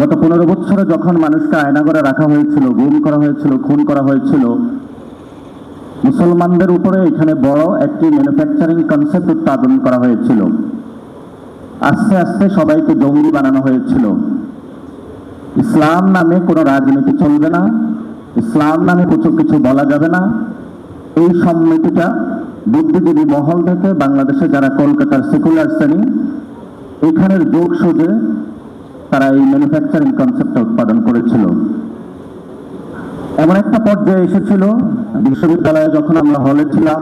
গত পনেরো বছরে যখন মানুষকে আয়নাগরে রাখা হয়েছিল, গুম করা হয়েছিল, খুন করা হয়েছিল, মুসলমানদের উপরে এখানে বড় একটি ম্যানুফ্যাকচারিং কনসেপ্ট উৎপাদন করা হয়েছিল। আস্তে আস্তে সবাইকে জঙ্গি বানানো হয়েছিল। ইসলাম নামে কোনো রাজনীতি চলবে না, ইসলাম নামে কিছু কিছু বলা যাবে না। এই সম্মিতিটা বুদ্ধিজীবী মহল থেকে বাংলাদেশে যারা কলকাতার সেকুলার শ্রেণি, এখানের যোগ সুজে তারা এই ম্যানুফ্যাকচারিং কনসেপ্টটা উৎপাদন করেছিল। এমন একটা পর্যায়ে এসেছিল, বিশ্ববিদ্যালয়ে যখন আমরা হলে ছিলাম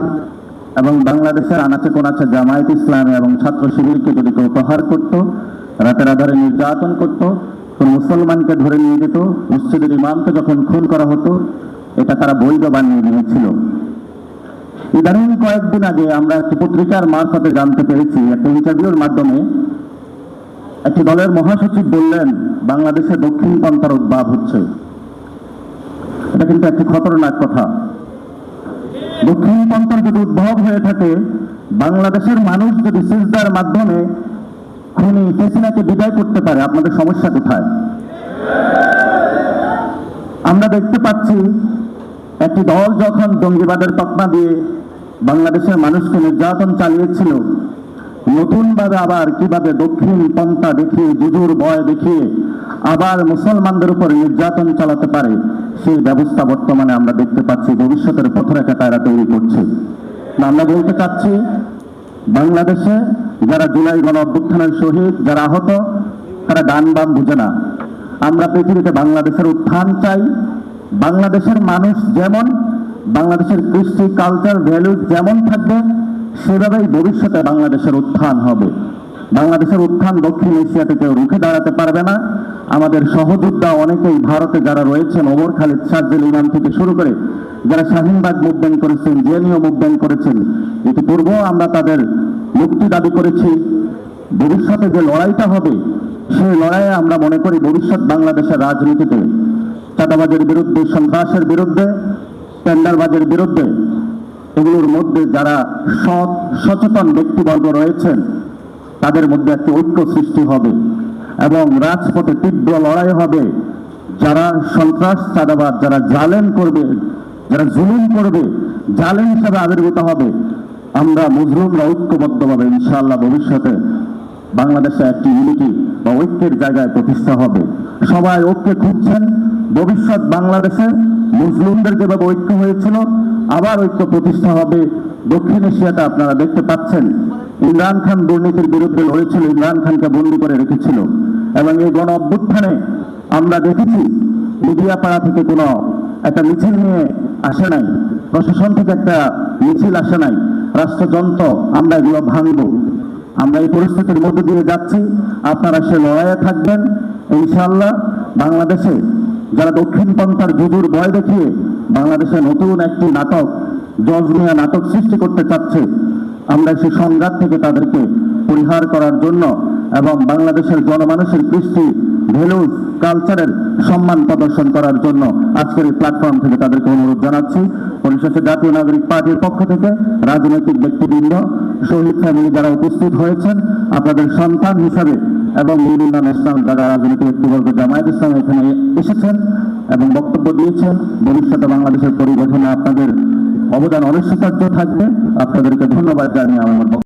এবং বাংলাদেশের আনাচে কোনাচে জামায়াত ইসলামে এবং ছাত্র শিবিরকে যদি কেউ প্রহার করত, রাতের আধারে নির্যাতন করত, কোন মুসলমানকে ধরে নিয়ে যেত, মসজিদের ইমামকে যখন খুন করা হতো, এটা তারা বৈধ বানিয়ে নিয়েছিল ইদানিং কয়েকদিন আগে আমরা একটি পত্রিকার মারফতে জানতে পেরেছি, একটা ইন্টারভিউর মাধ্যমে একটি দলের মহাসচিব বললেন বাংলাদেশে দক্ষিণ পন্থার উদ্ভাব হচ্ছে। এটা কিন্তু একটি খতরনাক কথা। দক্ষিণ পন্থার যদি উদ্ভব হয়ে থাকে, বাংলাদেশের মানুষ যদি সিজদার মাধ্যমে খুনি ফেসিনাকে বিদায় করতে পারে, আপনাদের সমস্যা কোথায়? আমরা দেখতে পাচ্ছি, একটি দল যখন জঙ্গিবাদের তকমা দিয়ে বাংলাদেশের মানুষকে নির্যাতন চালিয়েছিল নতুনভাবে আবার কীভাবে দক্ষিণ পন্থা দেখিয়ে জুজুর ভয় দেখিয়ে আবার মুসলমানদের উপর নির্যাতন চালাতে পারে, সেই ব্যবস্থা বর্তমানে আমরা দেখতে পাচ্ছি, ভবিষ্যতের পথরেখা তারা তৈরি করছে। আমরা বলতে চাচ্ছি, বাংলাদেশে যারা জুলাই গণ অভ্যুত্থানের শহীদ, যারা আহত, তারা ডান বাম বুঝে না। আমরা পৃথিবীতে বাংলাদেশের উত্থান চাই, বাংলাদেশের মানুষ যেমন, বাংলাদেশের কৃষ্টি কালচার ভ্যালু যেমন থাকবে সেভাবেই ভবিষ্যতে বাংলাদেশের উত্থান হবে। বাংলাদেশের উত্থান দক্ষিণ এশিয়াতে কেউ রুখে দাঁড়াতে পারবে না। আমাদের সহযোদ্ধা অনেকেই ভারতে যারা রয়েছেন, ওমর খালিদ সার্জেল ইমাম থেকে শুরু করে যারা শাহিনবাগ মুভমেন্ট করেছেন, জেএনইউ মুভমেন্ট করেছেন, ইতিপূর্বেও আমরা তাদের মুক্তি দাবি করেছি। ভবিষ্যতে যে লড়াইটা হবে, সেই লড়াইয়ে আমরা মনে করি ভবিষ্যৎ বাংলাদেশের রাজনীতিতে, চাঁদাবাজের বিরুদ্ধে, সন্ত্রাসের বিরুদ্ধে, টেন্ডারবাজের বিরুদ্ধে এগুলোর মধ্যে যারা সৎ, সচেতন ব্যক্তিবর্গ রয়েছেন, তাদের মধ্যে একটি ঐক্য সৃষ্টি হবে এবং রাজপথে তীব্র লড়াই হবে। যারা সন্ত্রাস চাঁদাবাদ যারা জালেম করবে, যারা জুলুম করবে, জালেম হিসাবে আবির্ভূত হবে। আমরা মুসলিমরা ঐক্যবদ্ধভাবে ইনশাআল্লাহ ভবিষ্যতে বাংলাদেশে একটি ইউনিটি বা ঐক্যের জায়গায় প্রতিষ্ঠা হবে। সবাই ঐক্যে খুঁজছেন। ভবিষ্যৎ বাংলাদেশে মুসলিমদের যেভাবে ঐক্য হয়েছিল আবার ঐক্য প্রতিষ্ঠা হবে। দক্ষিণ এশিয়াতে আপনারা দেখতে পাচ্ছেন, ইমরান খান দুর্নীতির বিরুদ্ধে লড়েছিল, ইমরান খানকে বন্দী করে রেখেছিল। এবং এই গণ অভ্যুত্থানে আমরা দেখেছি মিডিয়া পাড়া থেকে কোনো একটা মিছিল নিয়ে আসে নাই, প্রশাসন থেকে একটা মিছিল আসে নাই, রাষ্ট্রযন্ত্র, আমরা এগুলো ভাঙবো। আমরা এই পরিস্থিতির মধ্যে দিয়ে যাচ্ছি, আপনারা সে লড়াইয়ে থাকবেন ইনশাল্লাহ বাংলাদেশে যারা দক্ষিণ পন্থার যুদুর ভয় দেখিয়ে বাংলাদেশে নতুন একটি নাটক জজমিয়া নাটক সৃষ্টি করতে চাচ্ছে। আমরা সেই সংঘাত থেকে তাদেরকে পরিহার করার জন্য এবং বাংলাদেশের জনমানুষের কৃষ্টি ভ্যালুজ কালচারের সম্মান প্রদর্শন করার জন্য আজকের এই প্ল্যাটফর্ম থেকে তাদেরকে অনুরোধ জানাচ্ছি। পরিশেষে জাতীয় নাগরিক পার্টির পক্ষ থেকে রাজনৈতিক ব্যক্তিবৃন্দ, শহীদ ফ্যামিলি যারা উপস্থিত হয়েছেন, আপনাদের সন্তান হিসাবে এবং বিভিন্ন ন্যাশনাল যারা রাজনৈতিক ব্যক্তিবর্গ জামায়াত ইসলাম এখানে এসেছেন এবং বক্তব্য দিয়েছেন ভবিষ্যতে বাংলাদেশের পরিগঠনে আপনাদের অবদান অনস্বীকার্য থাকবে। আপনাদেরকে ধন্যবাদ জানিয়ে আমার